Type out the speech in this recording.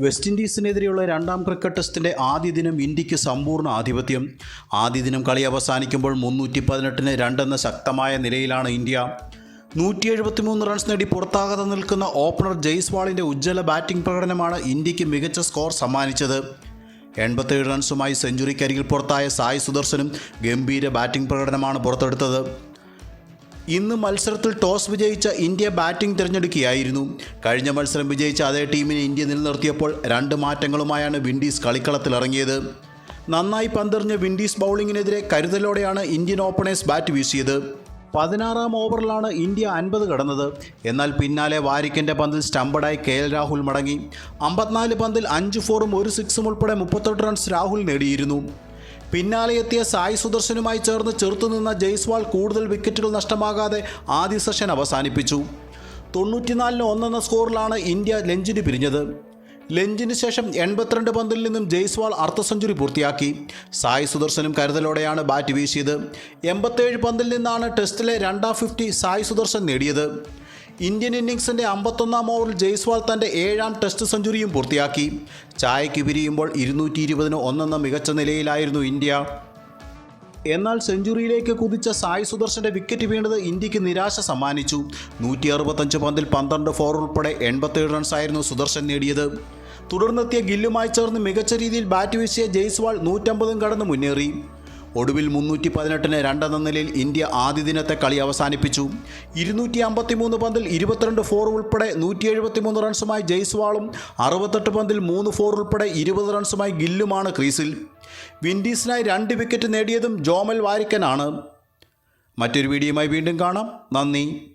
West ഇൻഡീസിനെതിരെയുള്ള രണ്ടാം cricket ടെസ്റ്റിന്റെ ആദ്യ ദിനം ഇന്ത്യയ്ക്ക് സമ്പൂർണ ആധിപത്യം. ആദ്യ ദിനം കളി അവസാനിക്കുമ്പോൾ മുന്നൂറ്റി പതിനെട്ടിന് രണ്ടെന്ന ശക്തമായ നിലയിലാണ് ഇന്ത്യ. നൂറ്റി എഴുപത്തിമൂന്ന് റൺസ് നേടി പുറത്താകാതെ നിൽക്കുന്ന ഓപ്പണർ ജയ്സ്വാളിന്റെ ഉജ്ജ്വല ബാറ്റിംഗ് പ്രകടനമാണ് ഇന്ത്യയ്ക്ക് മികച്ച സ്കോർ സമ്മാനിച്ചത്. എൺപത്തേഴ് റൺസുമായി സെഞ്ചുറിക്കരികിൽ പുറത്തായ സായ് സുദർശനും ഗംഭീര ബാറ്റിംഗ് പ്രകടനമാണ് പുറത്തെടുത്തത്. ഇന്ന് മത്സരത്തിൽ ടോസ് വിജയിച്ച ഇന്ത്യ ബാറ്റിംഗ് തിരഞ്ഞെടുക്കുകയായിരുന്നു. കഴിഞ്ഞ മത്സരം വിജയിച്ച അതേ ടീമിനെ ഇന്ത്യ നിലനിർത്തിയപ്പോൾ രണ്ട് മാറ്റങ്ങളുമായാണ് വിൻഡീസ് കളിക്കളത്തിലിറങ്ങിയത് നന്നായി പന്തെറിഞ്ഞ വിൻഡീസ് ബൗളിങ്ങിനെതിരെ കരുതലോടെയാണ് ഇന്ത്യൻ ഓപ്പണേഴ്സ് ബാറ്റ് വീശിയത്. പതിനാറാം ഓവറിലാണ് ഇന്ത്യ അൻപത് കടന്നത്. എന്നാൽ പിന്നാലെ വാരിക്കിന്റെ പന്തിൽ സ്റ്റമ്പഡായി കെ എൽ രാഹുൽ മടങ്ങി. അമ്പത്തിനാല് പന്തിൽ അഞ്ച് ഫോറും ഒരു സിക്സും ഉൾപ്പെടെ മുപ്പത്തെട്ട് റൺസ് രാഹുൽ നേടിയിരുന്നു. പിന്നാലെ എത്തിയ സായ് സുദർശനുമായി ചേർന്ന് ചെറുത്തുനിന്ന ജയ്സ്വാൾ കൂടുതൽ വിക്കറ്റുകൾ നഷ്ടമാകാതെ ആദ്യ സെഷൻ അവസാനിപ്പിച്ചു. തൊണ്ണൂറ്റിനാലിന് ഒന്നെന്ന സ്കോറിലാണ് ഇന്ത്യ ലഞ്ചിന് പിരിഞ്ഞത്. ലഞ്ചിന് ശേഷം എൺപത്തിരണ്ട് പന്തിൽ നിന്നും ജയ്സ്വാൾ അർദ്ധ സെഞ്ചുറി പൂർത്തിയാക്കി. സായ് സുദർശനും കരുതലോടെയാണ് ബാറ്റ് വീശിയത്. എൺപത്തേഴ് പന്തിൽ നിന്നാണ് ടെസ്റ്റിലെ രണ്ടാം ഫിഫ്റ്റി സായ് സുദർശൻ നേടിയത്. ഇന്ത്യൻ ഇന്നിംഗ്സിന്റെ അമ്പത്തൊന്നാം ഓവറിൽ ജയ്സ്വാൾ തന്റെ ഏഴാം ടെസ്റ്റ് സെഞ്ചുറിയും പൂർത്തിയാക്കി. ചായയ്ക്ക് പിരിയുമ്പോൾ ഇരുന്നൂറ്റി ഇരുപതിന് ഒന്നെന്ന മികച്ച നിലയിലായിരുന്നു ഇന്ത്യ. എന്നാൽ സെഞ്ചുറിയിലേക്ക് കുതിച്ച സായി സുദർശന്റെ വിക്കറ്റ് വീണത് ഇന്ത്യയ്ക്ക് നിരാശ സമ്മാനിച്ചു. നൂറ്റി അറുപത്തഞ്ച് പന്തിൽ പന്ത്രണ്ട് ഫോർ ഉൾപ്പെടെ എൺപത്തേഴ് റൺസായിരുന്നു സുദർശൻ നേടിയത്. തുടർന്നെത്തിയ ഗില്ലുമായി ചേർന്ന് മികച്ച രീതിയിൽ ബാറ്റ് വീശിയ ജയ്സ്വാൾ നൂറ്റമ്പതും കടന്ന് മുന്നേറി. ഒടുവിൽ മുന്നൂറ്റി പതിനെട്ടിന് രണ്ടെന്ന നിലയിൽ ഇന്ത്യ ആദ്യ ദിനത്തെ കളി അവസാനിപ്പിച്ചു. ഇരുന്നൂറ്റി അമ്പത്തിമൂന്ന് പന്തിൽ ഇരുപത്തിരണ്ട് ഫോർ ഉൾപ്പെടെ നൂറ്റി എഴുപത്തിമൂന്ന് റൺസുമായി ജയ്സ്വാളും അറുപത്തെട്ട് പന്തിൽ മൂന്ന് ഫോർ ഉൾപ്പെടെ ഇരുപത് റൺസുമായി ഗില്ലുമാണ് ക്രീസിൽ. വിൻഡീസിനായി രണ്ട് വിക്കറ്റ് നേടിയതും ജോമൽ വാരിക്കനാണ്. മറ്റൊരു വീഡിയോയുമായി വീണ്ടും കാണാം. നന്ദി.